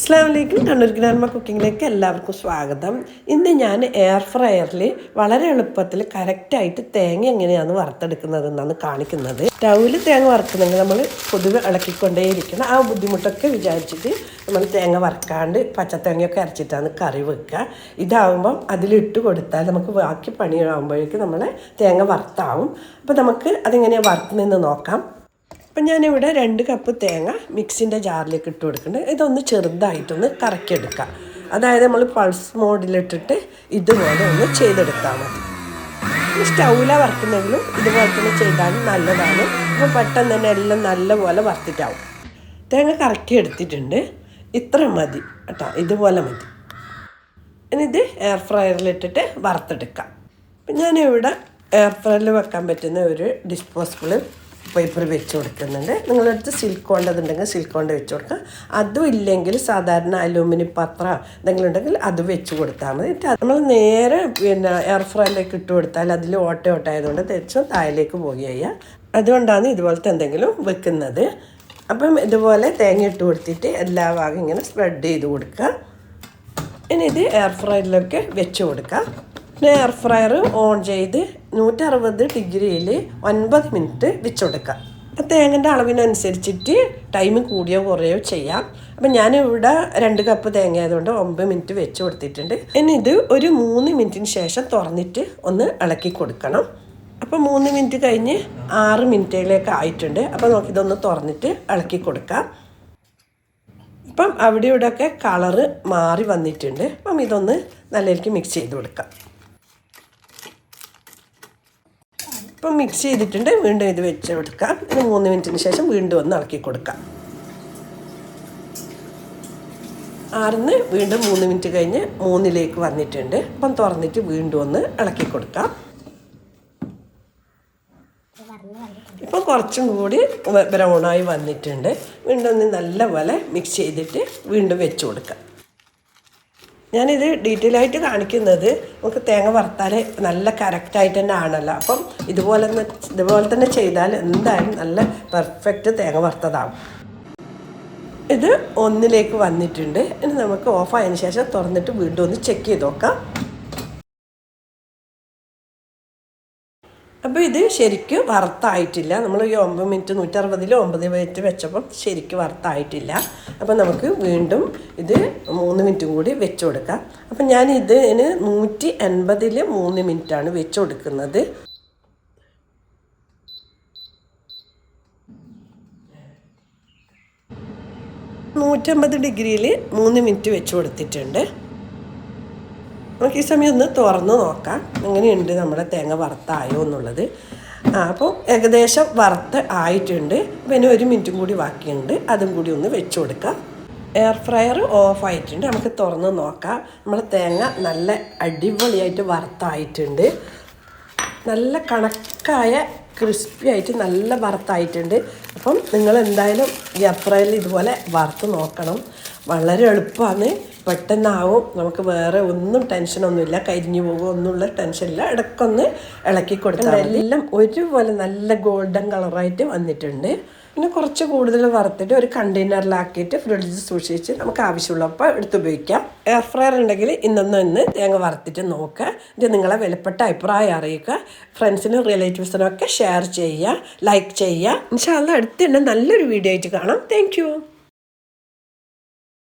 അസ്സാം വലൈക്കും കണ്ണൂർ ഗ്രാൻമ കുക്കിങ്ങിലേക്ക് എല്ലാവർക്കും സ്വാഗതം. ഇന്ന് ഞാൻ എയർ ഫ്രയറിൽ വളരെ എളുപ്പത്തിൽ കറക്റ്റായിട്ട് തേങ്ങ എങ്ങനെയാണ് വറുത്തെടുക്കുന്നത് എന്നാണ് കാണിക്കുന്നത്. സ്റ്റൗവിൽ തേങ്ങ വറുക്കുന്നെങ്കിൽ നമ്മൾ പൊതുവെ ഇളക്കിക്കൊണ്ടേയിരിക്കണം. ആ ബുദ്ധിമുട്ടൊക്കെ വിചാരിച്ചിട്ട് നമ്മൾ തേങ്ങ വറുക്കാണ്ട് പച്ചത്തേങ്ങയൊക്കെ അരച്ചിട്ടാണ് കറി വെക്കുക. ഇതാവുമ്പം അതിലിട്ട് കൊടുത്താൽ നമുക്ക് ബാക്കി പണിയാവുമ്പോഴേക്കും നമ്മളെ തേങ്ങ വറുത്താവും. അപ്പോൾ നമുക്ക് അതെങ്ങനെയാണ് വറുക്കുന്നതെന്ന് നോക്കാം. അപ്പം ഞാനിവിടെ രണ്ട് കപ്പ് തേങ്ങ മിക്സിന്റെ ജാറിലേക്ക് ഇട്ട് കൊടുക്കുന്നുണ്ട്. ഇതൊന്ന് ചെറുതായിട്ടൊന്ന് കറക്കിയെടുക്കാം. അതായത് നമ്മൾ പൾസ് മോഡിലിട്ടിട്ട് ഇതുപോലെ ഒന്ന് ചെയ്തെടുത്താൽ മതി. ഈ സ്റ്റൗവില വറുക്കുന്നെങ്കിലും ഇതുപോലെ തന്നെ ചെയ്താലും നല്ലതാണ്. അപ്പോൾ പെട്ടെന്ന് തന്നെ എല്ലാം നല്ലപോലെ വറുത്തിട്ടാവും. തേങ്ങ കറക്കി എടുത്തിട്ടുണ്ട് ഇത്ര മതി കേട്ടോ. ഇതുപോലെ മതി. ഇനി ഇത് എയർ ഫ്രയറിലിട്ടിട്ട് വറുത്തെടുക്കാം. ഞാനിവിടെ എയർ ഫ്രയറിൽ വെക്കാൻ പറ്റുന്ന ഒരു ഡിസ്പോസിബിൾ പേപ്പർ വെച്ച് കൊടുക്കുന്നുണ്ട്. നിങ്ങളുടെ അടുത്ത് സിൽക്കോണ്ടതുണ്ടെങ്കിൽ സിൽക്കോണ്ട് വെച്ച് കൊടുക്കാം. അതും ഇല്ലെങ്കിൽ സാധാരണ അലൂമിനിയം പത്രം എന്തെങ്കിലും ഉണ്ടെങ്കിൽ അത് വെച്ച് കൊടുത്താൽ മതി. നമ്മൾ നേരെ പിന്നെ എയർ ഫ്രൈയിലേക്ക് ഇട്ട് കൊടുത്താൽ അതിൽ ഓട്ട ഓട്ടായതുകൊണ്ട് തിരിച്ചും താഴേക്ക് കഴിയാം അതുകൊണ്ടാണ് ഇതുപോലത്തെ എന്തെങ്കിലും വെക്കുന്നത്. അപ്പം ഇതുപോലെ തേങ്ങ ഇട്ട് കൊടുത്തിട്ട് എല്ലാ ഭാഗം ഇങ്ങനെ സ്പ്രെഡ് ചെയ്ത് കൊടുക്കുക. ഇനി ഇത് എയർ ഫ്രൈയിലൊക്കെ വെച്ച് കൊടുക്കാം. പിന്നെ എയർ ഫ്രയർ ഓൺ ചെയ്ത് നൂറ്ററുപത് ഡിഗ്രിയിൽ ഒൻപത് മിനിറ്റ് വെച്ച് കൊടുക്കാം അപ്പം തേങ്ങന്റെ അളവിനനുസരിച്ചിട്ട് ടൈം കൂടിയോ കുറയോ ചെയ്യാം. അപ്പം ഇവിടെ രണ്ട് കപ്പ് തേങ്ങ ആയതുകൊണ്ട് ഒമ്പത് മിനിറ്റ് വെച്ച് കൊടുത്തിട്ടുണ്ട്. ഇനി ഇത് ഒരു മൂന്ന് മിനിറ്റിന് ശേഷം തുറന്നിട്ട് ഒന്ന് ഇളക്കി കൊടുക്കണം. അപ്പോൾ മൂന്ന് മിനിറ്റ് കഴിഞ്ഞ് ആറ് മിനിറ്റിലേക്ക് ആയിട്ടുണ്ട്. അപ്പോൾ നമുക്കിതൊന്ന് തുറന്നിട്ട് ഇളക്കി കൊടുക്കാം. അപ്പം അവിടെ ഇവിടെയൊക്കെ കളറ് മാറി വന്നിട്ടുണ്ട്. അപ്പം ഇതൊന്ന് നല്ലതിലേക്ക് മിക്സ് ചെയ്ത് കൊടുക്കാം. ഇപ്പം മിക്സ് ചെയ്തിട്ടുണ്ട്. വീണ്ടും ഇത് വെച്ച് കൊടുക്കാം. ഒരു മൂന്ന് മിനിറ്റിന് ശേഷം വീണ്ടും ഒന്ന് ഇളക്കി കൊടുക്കാം. ആറിന്ന് വീണ്ടും മൂന്ന് മിനിറ്റ് കഴിഞ്ഞ് മൂന്നിലേക്ക് വന്നിട്ടുണ്ട്. അപ്പം തുറന്നിട്ട് വീണ്ടും ഒന്ന് ഇളക്കി കൊടുക്കാം. ഇപ്പം കുറച്ചും കൂടി ബ്രൗണായി വന്നിട്ടുണ്ട്. വീണ്ടും ഒന്ന് നല്ലപോലെ മിക്സ് ചെയ്തിട്ട് വീണ്ടും വെച്ച് കൊടുക്കാം. ഞാനിത് ഡീറ്റെയിൽ ആയിട്ട് കാണിക്കുന്നത് നമുക്ക് തേങ്ങ വറുത്താൽ നല്ല കറക്റ്റായിട്ട് തന്നെ ആണല്ലോ. അപ്പം ഇതുപോലെ തന്നെ ഇതുപോലെ തന്നെ ചെയ്താൽ എന്തായാലും നല്ല പെർഫെക്റ്റ് തേങ്ങ വറുത്തതാവും. ഇത് ഒന്നിലേക്ക് വന്നിട്ടുണ്ട്. ഇനി നമുക്ക് ഓഫ് ആയതിനു ശേഷം തുറന്നിട്ട് വീണ്ടും ഒന്ന് ചെക്ക് ചെയ്ത് നോക്കാം. അപ്പോൾ ഇത് ശരിക്കും വറുത്തായിട്ടില്ല. നമ്മൾ ഈ ഒമ്പത് മിനിറ്റ് നൂറ്ററുപതിൽ ഒമ്പത് മിനിറ്റ് വെച്ചപ്പം ശരിക്കും വറുത്തായിട്ടില്ല. അപ്പം നമുക്ക് വീണ്ടും ഇത് മൂന്ന് മിനിറ്റും കൂടി വെച്ച് കൊടുക്കാം. അപ്പം ഞാൻ ഇതിന് നൂറ്റി എൺപതിൽ മൂന്ന് മിനിറ്റാണ് വെച്ച് കൊടുക്കുന്നത്. നൂറ്റമ്പത് ഡിഗ്രിയിൽ മൂന്ന് മിനിറ്റ് വെച്ച് കൊടുത്തിട്ടുണ്ട്. നമുക്ക് ഈ സമയം ഒന്ന് തുറന്ന് നോക്കാം. എങ്ങനെയുണ്ട് നമ്മുടെ തേങ്ങ വറുത്തായോ എന്നുള്ളത്. അപ്പോൾ ഏകദേശം വറുത്ത് ആയിട്ടുണ്ട്. പിന്നെ ഒരു മിനിറ്റും കൂടി ബാക്കിയുണ്ട്. അതും കൂടി ഒന്ന് വെച്ച് കൊടുക്കാം. എയർ ഫ്രയർ ഓഫ് ആയിട്ടുണ്ട്. നമുക്ക് തുറന്ന് നോക്കാം. നമ്മൾ തേങ്ങ നല്ല അടിപൊളിയായിട്ട് വറുത്തായിട്ടുണ്ട്. നല്ല കണക്കായ ക്രിസ്പി ആയിട്ട് നല്ല വറുത്തായിട്ടുണ്ട്. അപ്പം നിങ്ങൾ എന്തായാലും എയർ ഫ്രയറിൽ ഇതുപോലെ വറുത്ത് നോക്കണം. വളരെ എളുപ്പമാണ്. പെട്ടെന്നാവും. നമുക്ക് വേറെ ഒന്നും ടെൻഷനൊന്നുമില്ല കരിഞ്ഞു പോകുമോ ഒന്നുമുള്ള ടെൻഷനില്ല ഇടക്കൊന്ന് ഇളക്കി കൊടുത്താൽ എല്ലാം ഒരുപോലെ നല്ല ഗോൾഡൻ കളറായിട്ട് വന്നിട്ടുണ്ട്. പിന്നെ കുറച്ച് കൂടുതൽ വറുത്തിട്ട് ഒരു കണ്ടെയ്നറിലാക്കിയിട്ട് ഫ്രിഡ്ജിൽ സൂക്ഷിച്ച് നമുക്ക് ആവശ്യമുള്ളപ്പോൾ എടുത്ത് ഉപയോഗിക്കാം. എയർ ഫ്രയർ ഉണ്ടെങ്കിൽ ഇന്നൊന്ന് ഇന്ന് തേങ്ങ വറുത്തിട്ട് നോക്കുക ഇത് നിങ്ങളെ വിലപ്പെട്ട അഭിപ്രായം അറിയിക്കുക. ഫ്രണ്ട്സിനും റിലേറ്റീവ്സിനും ഒക്കെ ഷെയർ ചെയ്യുക. ലൈക്ക് ചെയ്യുക. ഇൻഷാല്ല അടുത്ത് തന്നെ നല്ലൊരു വീഡിയോ ആയിട്ട് കാണാം. താങ്ക്